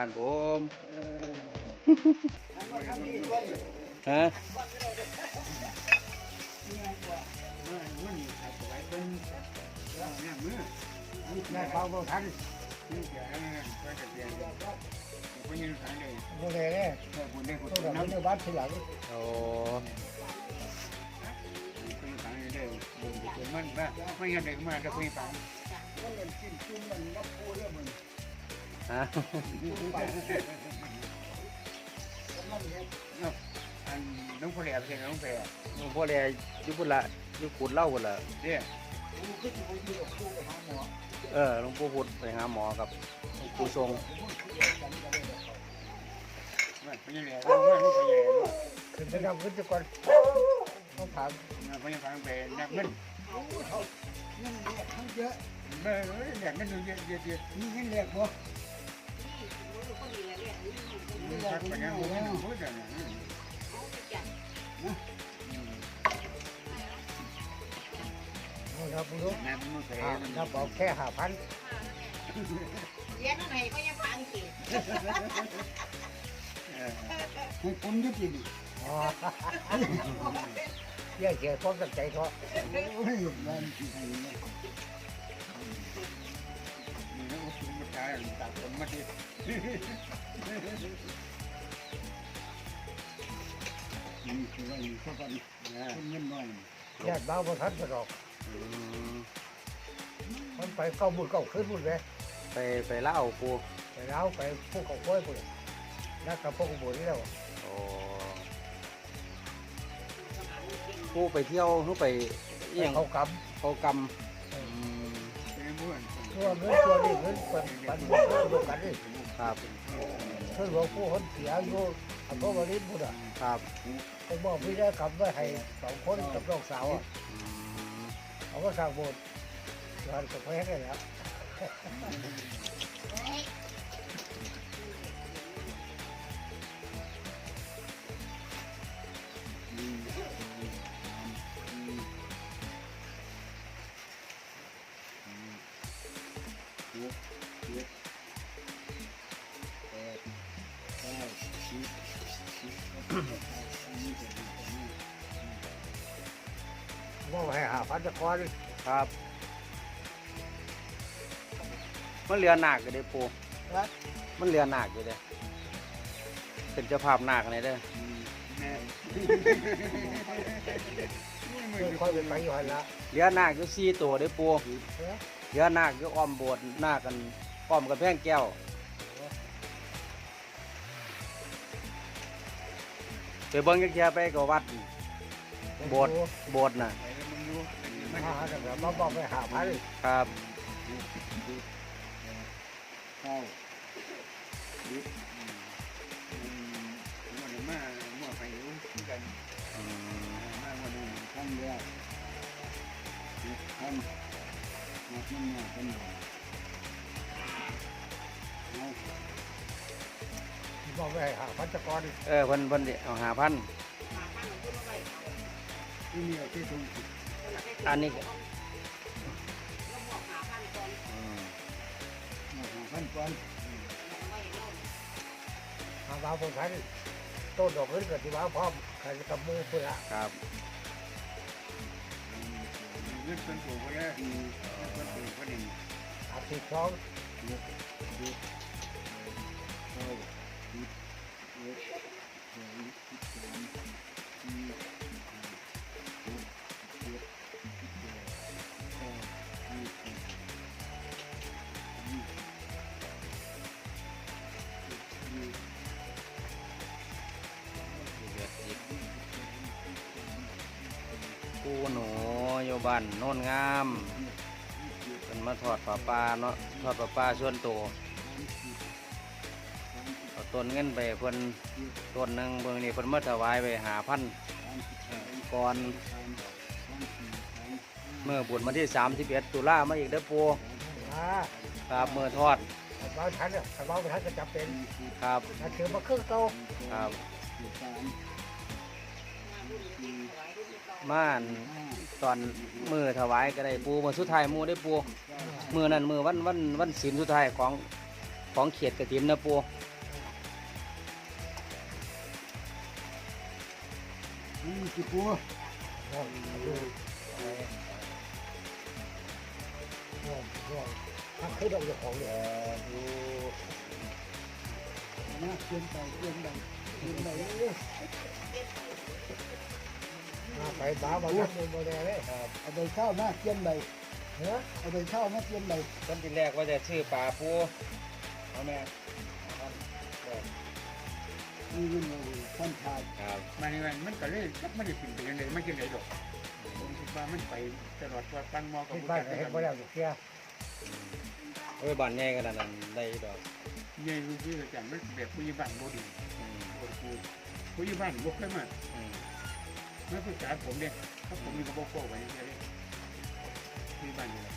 อ่านผมฮะแม่เฝ้าบ่ทันบ่ได้เลยต้องแบบนี้บ้านทีหลังโอ้ไม่งั้นเด็กมาจะคุยฟัง ฮะอันน้องผู้ใหญ่เป็นน้องแพรหลวงพ่อแลอยู่พุ่นละอยู่ขุดเล่าพุ่นละเนี่ยเออหลวงปู่พุดไปหาหมอกับหลวงปู่ทรงไม่ผู้ใหญ่แล้วไม่ผู้ใหญ่ขึ้นไปนำขึ้นจะก่อนต้องถามแล้วผู้ใหญ่ฟังเป็นนักเงินนั่นเรียกทั้งเยอะเมื่อเด็กเงินเยอะเยอะเยอะนี่ให้เรียกบ่ ชักไปงั้นผมไม่รู้พูดอะไรนะครับคุณลูกน้ำมันแพรอ่ามันถ้าบอกแค่ห้าพันเรียนอะไรก็ยังฟังสิให้ผมยุติอ๋อแย่เสียความตั้งใจเขา ตายตัดผมมาดินี่คือว่าอยู่เข้ากันคนเงินน้อยญาติเบาบ่ทันก็ดอก อืมมันไปเก้าบุญเก้าขึ้นบุญเลยไปไปเล่าปูไปแล้วไปพวกเขาค่อยบุญนักกับพวกบุญนี่แล้วโอ้ปูไปเที่ยวหรือไปเอียงเขากเขากำ ตัวเงินตัวนี้เงินปันปันรวมกันนี่ครับเพื่อหลวงผู้คนเสียอยู่อำเภอวรินพุทธะครับผมบอกพี่ได้คำว่าให้สองคนกับน้องสาวอะเขาก็สร้างโบสถ์ร้านกาแฟได้แล้ว ว่าให้หาพันตะกอนครับ มันเรือหนักอยู่เด้ปูนะมันเรือหนักอยู่เด้เป็นเจ้าภาพหนักเลยเด้อแม่เพื่อคอยเป็นไปอยู่หันละเรือหนักอยู่สี่ตัวเด้อปูเอ้ยเรือหนักอยู่อ้อมโบสถ์หน้ากันอ้อมกันแพงแก้ว ไปเบิ้งจักเทียไปกับวัดโบสถ์โบสถ์น่ะ หาแต่แบบมาบอกไปหาพันครับเข้ายึดมันมามั่วไปรู้กันอืมมาวันนี้ท่านเดียวท่านนักมันมาเป็นหน่อยบอกไปหาพันตะกอนเออเพิ่นเพิ่นสิเอาหาพันที่นี่ที่ตรง อันนี้ก็หาพันก่อนหาบ่าวคนไทยต้นดอกเงินกับที่บ่าวพร้อมใครจะทำมือเพื่อครับยึดเป็นถูกไปแล้วเป็นถูกคนหนึ่งอาทิตย์สอง ปูหนูอยู่บ้านโน่นงามเป็นมาทอดปลาปลาเนาะทอดปลาปลาส่วนตัวเอาต้นเงินไปเพิ่นต้นหนึ่งเบิ่งนี่เพิ่นมาถวายไปหาพันก่อนเมื่อบุญมาที่31ตุลามาอีกเด้อปูอ่าครับเมื่อทอดบ่าวทันอะถ้าบ่าวทันก็จำเป็นครับถ้าถือมาครึ่งโตครับ ม่านตอนมือถวายก็ได้ปูมือสุดท้ายมูได้ปูมือนั่นมือวันวันวันศีลสุดท้ายของของเขียดกระติมนะนะปูถ้าเขาดอจะของเลยน่าเกินไปเกินไปเกินไป ไปบ้าบ้าลักเลยโมเดลเลยครับเอาไปเข้ามาเปลี่ยนไปเนาะเอาไปเข้ามาเปลี่ยนไปต้นที่แรกว่าจะชื่อปลาปูเอาแม่นี่รุ่นเราท่านชายครับมันมันมันก็เลยมันจะเป็นไปยังไงมันจะไหนดอกผมคิดว่ามันไปตลอดว่าตั้งมอกับที่บ้านเห็นบ่แล้วเสียเอ้ยบ้านใหญ่ขนาดนั้นได้ดอกใหญ่รู้ที่อาจารย์มันแบบผู้ใหญ่บ้านบ่ดีอืมบ่กูผู้ใหญ่บ้านบ่เคยมา อืมไม่ปรึกษาผมเนี่ยถ้าผมมีกระบอกโก้ไว้ยังไงผู้ใหญ่บ้านนี่แหละ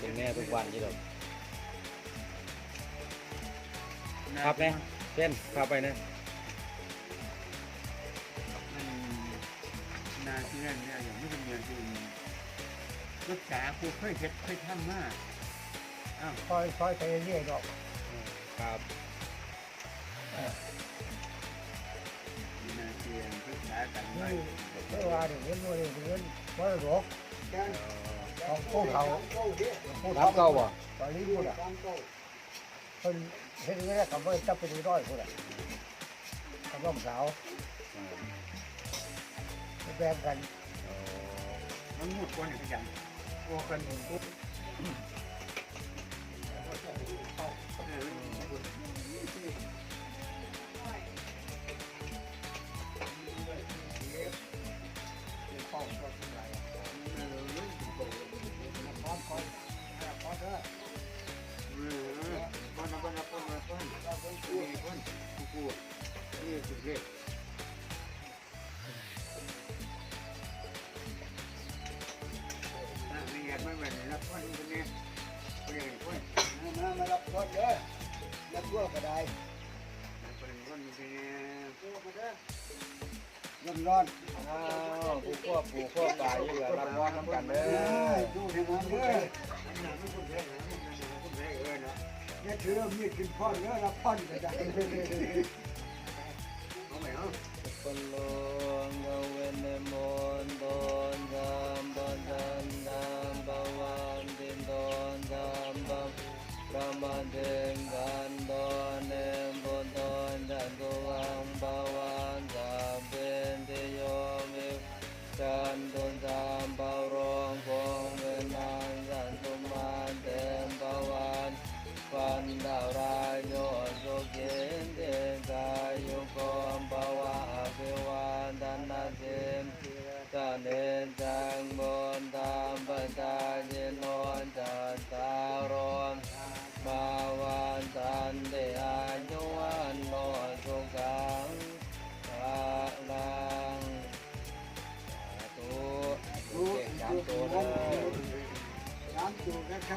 เป็นแน่ทุกวันที่ดอกครับแม่เช่นเข้าไปนะนาที่นั่นเนี่ยอย่างไม่เป็นเงินที่รักษาผู้เคยเฮ็ดเคยทำมาอ้าวคอยคอยไปเรื่อยๆดอกครับ นรักษากันไว้เมื่อวานเห็นว่าเงินว่าหลกแกนของพวกเขาเก้าเด้ผู้เก้าบ่ตอนนี้พูดอะสามเพิ่นเห็นแรกกับว่าจะเป็นร้อยพูอะกับน้องสาวแบ่งกันมันงดกว่าอย่างอย่างโอ้กันปุ๊บเคนละคนละคนละคนคนกูคนกูนี่สุดเลยนี่อยากไม่เหมือนรับคนคนนี้คนนี้คนมามารับรถเด้อรับรถก็ได้คนคนนี้ร้อนร้อนอ้าวผู้ควบผู้ควบปลาอยู่เหลือรับร้อนน้ำกันเด้เอออดูให้มันเด้อ อย่าถือมีดกินพ่อนเนื้อละพ่อนก็ได้ เอาไหมเอาคนรอ ผม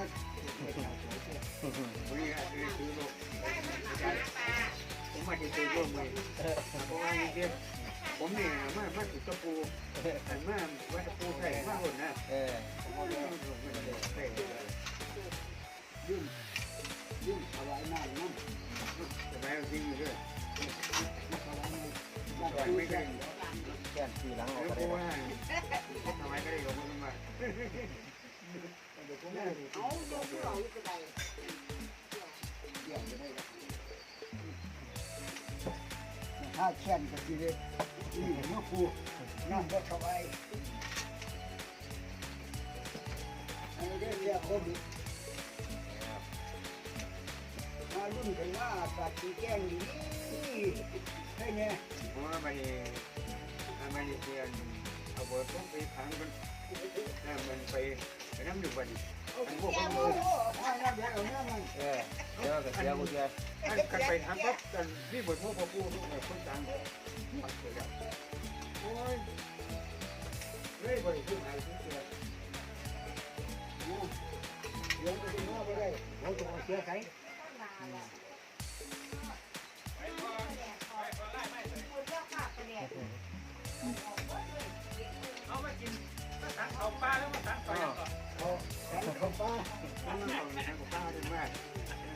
มาที่ตัวร่วมเลยเพราะว่าเดียวผมเนี่ยมามาถึงตะปูแต่มาว่าตะปูใส่มาหมดนนะเออผมก็เลยไม่ได้ใส่ยื่นยื่นถวายน้ำน้ำแต่แม่จริงเลยถวายไม่ได้แก่นสีหลังออกแล้วก็เพได้ราะว่าทำไมก็ได้กับมั นมาเอาโยมเราอยู่ก็ได้ถ้าแช่นก็ทีเดียวนี่เมื่อครูน้ำก็ถวายอันนี้เรียกคนมารุ่นกันว่าอากาศสีแจ้งดีใช่เนี่ยผมว่าไปไปเรียนเอาบทต้องไปขังมันมันไป น้ำอยู่บ้านอันพวกมันเดี๋ยวเอาเน้อมันเออเดี๋ยวก็เสียกูเสียอันกันไปทำปั๊บกันนี่บทพวกพ่อปู่คนต่างโอ้ยไม่ไบริที่ไหนสียเดี๋ยวไปดูหน้าไปได้เราจะมาเสียใครเอามากินมาสั่งเอาปลาแล้วมาสั่งไปก่อน ของป้านั่นของป้าด้วยแม่